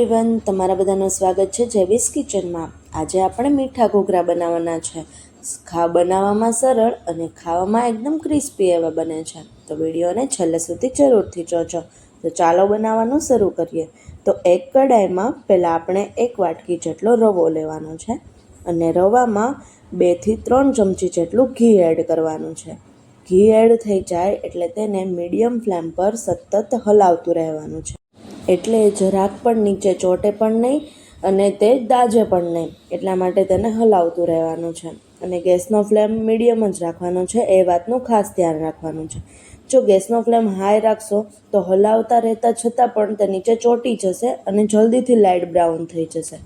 Everyone તમારા બધાનું સ્વાગત છે જેવીસ કિચનમાં. આજે આપણે મીઠા ઘોઘરા બનાવવાના છે. ખા, બનાવવામાં સરળ અને ખાવામાં એકદમ ક્રિસ્પી એવા બને છે. તો વિડીયોને છેલ્લે સુધી જરૂરથી જોજો. તો ચાલો બનાવવાનું શરૂ કરીએ. તો એક કડાઈમાં પહેલાં આપણે એક વાટકી જેટલો રવો લેવાનો છે અને રવામાં બેથી ત્રણ ચમચી જેટલું ઘી એડ કરવાનું છે. ઘી એડ થઈ જાય એટલે તેને મીડિયમ ફ્લેમ પર સતત હલાવતું રહેવાનું છે. એટલે જરાક પણ નીચે ચોટે પણ નહીં અને તે દાજે પણ નહીં. એટલા માટે તેને હલાવતું રહેવાનું છે. અને ગેસનો ફ્લેમ મીડિયમ જ રાખવાનો છે. એ વાતનું ખાસ ધ્યાન રાખવાનું છે. જો ગેસનો ફ્લેમ હાઈ રાખશો, તો હલાવતા રહેતા છતાં પણ તે નીચે ચોટી જશે અને જલ્દીથી લાઇટ બ્રાઉન થઈ જશે.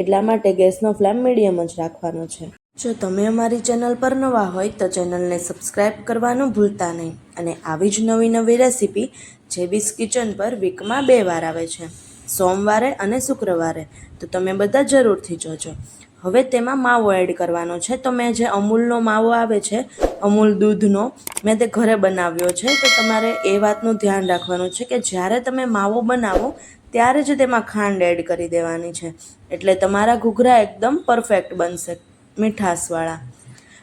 એટલા માટે ગેસનો ફ્લેમ મીડિયમ જ રાખવાનો છે. જો તમે અમારી ચેનલ પર નવા હોય તો ચેનલને સબસ્ક્રાઇબ કરવાનું ભૂલતા નહીં અને આવી જ નવી નવી રેસીપી જેવીસ કિચન પર વીકમાં બે વાર આવે છે, સોમવારે અને શુક્રવારે, તો તમે બધા જરૂરથી જોજો. હવે તેમાં માવો એડ કરવાનો છે. તો મેં જે અમૂલનો માવો આવે છે, અમૂલ દૂધનો, મેં તે ઘરે બનાવ્યો છે. તો તમારે એ વાતનું ધ્યાન રાખવાનું છે કે જ્યારે તમે માવો બનાવો, ત્યારે જ તેમાં ખાંડ એડ કરી દેવાની છે. એટલે તમારા ઘૂઘરા એકદમ પરફેક્ટ બનશે. મીઠાશવાળા.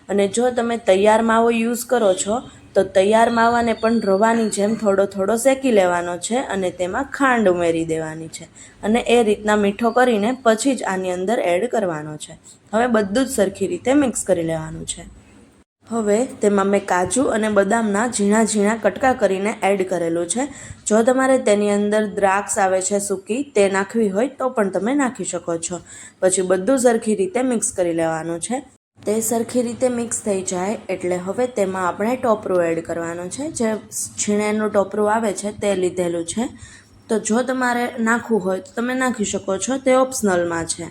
અને જો તમે તૈયાર માવો યુઝ કરો છો, તો તૈયાર માવાને પણ રવાની જેમ થોડો થોડો શેકી લેવાનો છે અને તેમાં ખાંડ ઉમેરી દેવાની છે. અને એ રીતના મીઠો કરીને પછી જ આની અંદર એડ કરવાનો છે. હવે બધું જ સરખી રીતે મિક્સ કરી લેવાનું છે. હવે તેમાં મેં કાજુ અને બદામના ઝીણા ઝીણા કટકા કરીને એડ કરેલું છે. જો તમારે તેની અંદર દ્રાક્ષ આવે છે સૂકી તે નાખવી હોય તો પણ તમે નાખી શકો છો. પછી બધું સરખી રીતે મિક્સ કરી લેવાનું છે. તે સરખી રીતે મિક્સ થઈ જાય એટલે હવે તેમાં આપણે ટોપરું એડ કરવાનું છે. જે છીણેનું ટોપરું આવે છે તે લીધેલું છે. તો જો તમારે નાખવું હોય તો તમે નાખી શકો છો. તે ઓપ્શનલમાં છે.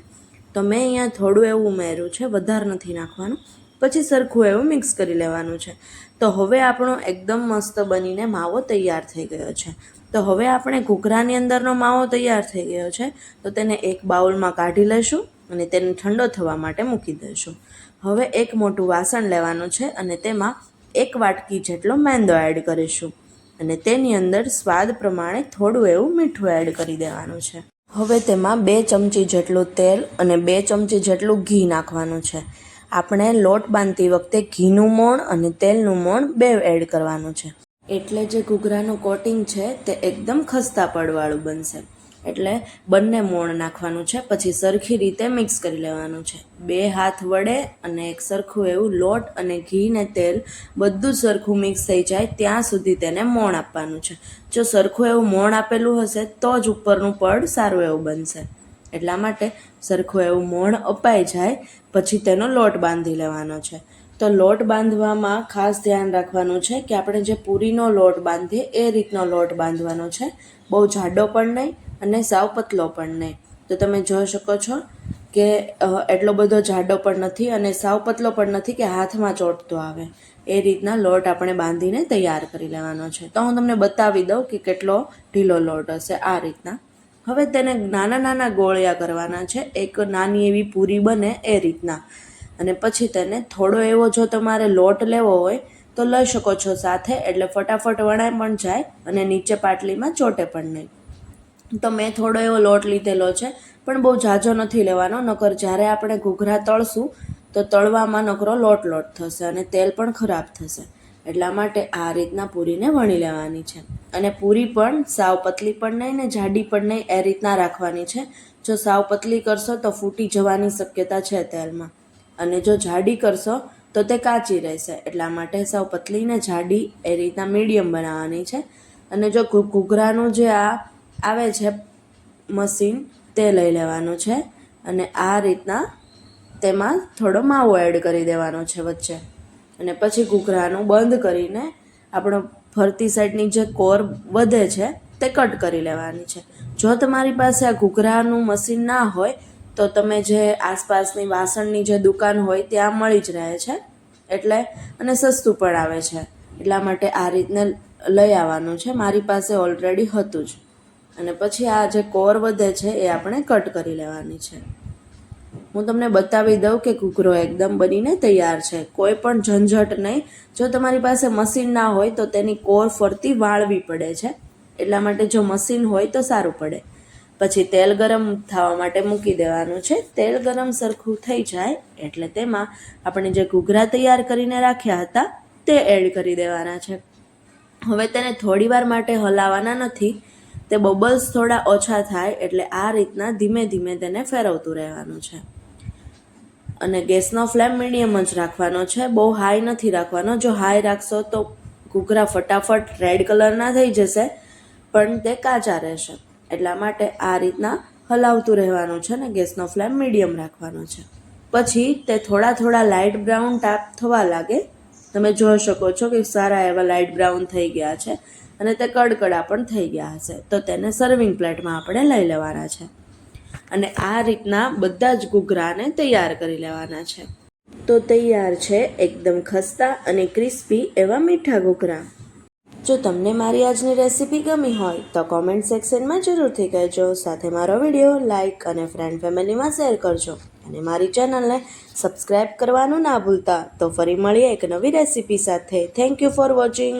તો મેં અહીંયા થોડું એવું ઉમેર્યું છે. વધારે નથી નાખવાનું. પછી સરખું એવું મિક્સ કરી લેવાનું છે. તો હવે આપણો એકદમ મસ્ત બનીને માવો તૈયાર થઈ ગયો છે. તો હવે આપણે ઘૂઘરાની અંદરનો માવો તૈયાર થઈ ગયો છે. તો તેને એક બાઉલમાં કાઢી લઈશું અને તેને ઠંડો થવા માટે મૂકી દઈશું. હવે એક મોટું વાસણ લેવાનું છે અને તેમાં એક વાટકી જેટલો મેંદો એડ કરીશું. અને તેની અંદર સ્વાદ પ્રમાણે થોડું એવું મીઠું એડ કરી દેવાનું છે. હવે તેમાં બે ચમચી જેટલું તેલ અને બે ચમચી જેટલું ઘી નાખવાનું છે. આપણે લોટ બાંધતી વખતે ઘીનું મોણ અને તેલનું મોણ બે એડ કરવાનું છે. એટલે જે ઘૂઘરાનું કોટિંગ છે, તે એકદમ ખસ્તા પડવાળું બનશે. એટલે બંને મોણ નાખવાનું છે, પછી સરખી રીતે મિક્સ કરી લેવાનું છે. બે હાથ વડે અને એક સરખું એવું લોટ અને ઘી ને તેલ બધું સરખું મિક્સ થઈ જાય, ત્યાં સુધી તેને મોણ આપવાનું છે. જો સરખું એવું મોણ આપેલું હશે, તો જ ઉપરનું પડ સારું એવું બનશે. એટલા માટે સરખું એવું મોણ અપાઈ જાય, પછી તેનો લોટ બાંધી લેવાનો છે. તો લોટ બાંધવામાં ખાસ ધ્યાન રાખવાનું છે કે આપણે જે પૂરીનો લોટ બાંધીએ, એ રીતનો લોટ બાંધવાનો છે. બહુ જાડો પણ નહીં અને સાવ પતલો પણ નહીં. તો તમે જોઈ શકો છો કે એટલો બધો જાડો પણ નથી અને સાવ પતલો પણ નથી કે હાથમાં ચોંટતો આવે. એ રીતના લોટ આપણે બાંધીને તૈયાર કરી લેવાનો છે. તો હું તમને બતાવી દઉં કે કેટલો ઢીલો લોટ હશે આ રીતના. હવે તેને નાના નાના ગોળિયા કરવાના છે. એક નાની એવી પૂરી બને એ રીતના. અને પછી તેને થોડો એવો જો તમારે લોટ લેવો હોય, તો લઈ શકો છો સાથે. એટલે ફટાફટ વણાય પણ જાય અને નીચે પાટલીમાં ચોટે પણ નહીં. તો મેં થોડો એવો લોટ લીધેલો છે, પણ બહુ ઝાઝો નથી લેવાનો. નકર જ્યારે આપણે ઘૂઘરા તળશું, તો તળવામાં નકરો લોટ લોટ થશે અને તેલ પણ ખરાબ થશે. એટલા માટે આ રીતના પૂરીને વણી લેવાની છે. અને પૂરી પણ, સાવ પતલી પણ નહીં ને જાડી પણ નહીં એ રીતના રાખવાની છે. જો સાવ પતલી કરશો તો ફૂટી જવાની શક્યતા છે તેલમાં. અને જો જાડી કરશો તો તે કાચી રહેશે. એટલા માટે સાવ પતલી ને જાડી એ રીતના મીડિયમ બનાવવાની છે. અને જો ઘૂઘરાનું જે આ આવે છે મશીન તે લઈ લેવાનું છે. અને આ રીતના તેમાં થોડો માવો એડ કરી દેવાનો છે વચ્ચે. અને પછી ઘૂઘરાનું બંધ કરીને આપણો ફરતી સાઈડની જે કોર વધે છે, તે કટ કરી લેવાની છે. જો તમારી પાસે આ ઘૂઘરાનું મશીન ના હોય, તો તમે જે આસપાસની વાસણની જે દુકાન હોય, ત્યાં મળી જ રહે છે. એટલે, અને સસ્તું પણ આવે છે. એટલા માટે આ રીતને લઈ આવવાનું છે. મારી પાસે ઓલરેડી હતું જ. અને પછી આ જે કોર વધે છે, એ આપણે કટ કરી લેવાની છે. હું તમને બતાવી દઉં કે ઘૂઘરો એકદમ બનીને તૈયાર છે. કોઈ પણ ઝંઝટ નહીં. જો તમારી પાસે મશીન ના હોય તો તેની કોર ફરતી વાળવી પડે છે. એટલા માટે જો મશીન હોય તો સારું પડે. પછી તેલ ગરમ થવા માટે મૂકી દેવાનું છે. તેલ ગરમ સરખું થઈ જાય એટલે તેમાં આપણે જે ઘૂઘરા તૈયાર કરીને રાખ્યા હતા તે એડ કરી દેવાના છે. હવે તેને થોડી વાર માટે હલાવવાના નથી. તે બબલ્સ થોડા ઓછા થાય એટલે આ રીતના ધીમે ધીમે તેને ફેરવતું રહેવાનું છે. અને ગેસનો ફ્લેમ મીડિયમ જ રાખવાનો છે. બહુ હાઈ નથી રાખવાનો. જો હાઈ રાખશો તો ઘૂઘરા ફટાફટ રેડ કલરના થઈ જશે, પણ તે કાચા રહેશે. એટલા માટે આ રીતના હલાવતું રહેવાનું છે ને ગેસનો ફ્લેમ મીડિયમ રાખવાનો છે. પછી તે થોડા થોડા લાઇટ બ્રાઉન ટાપ થવા લાગે. તમે જોઈ શકો છો કે સારા એવા લાઇટ બ્રાઉન થઈ ગયા છે. અને તે કડકડા પણ થઈ ગયા હશે. તો તેને સર્વિંગ પ્લેટમાં આપણે લઈ લેવાના છે. અને આ રીતના બધા જ ઘૂઘરાને તૈયાર કરી લેવાના છે. તો તૈયાર છે એકદમ ખસ્તા અને ક્રિસ્પી એવા મીઠા ઘૂઘરા. જો તમને મારી આજની રેસીપી ગમી હોય, તો કોમેન્ટ સેક્શનમાં જરૂરથી કહેજો. સાથે મારો વીડિયો લાઇક અને ફ્રેન્ડ ફેમિલીમાં શેર કરજો. અને મારી ચેનલને સબસ્ક્રાઈબ કરવાનું ના ભૂલતા. તો ફરી મળીએ એક નવી રેસીપી સાથે. Thank you for watching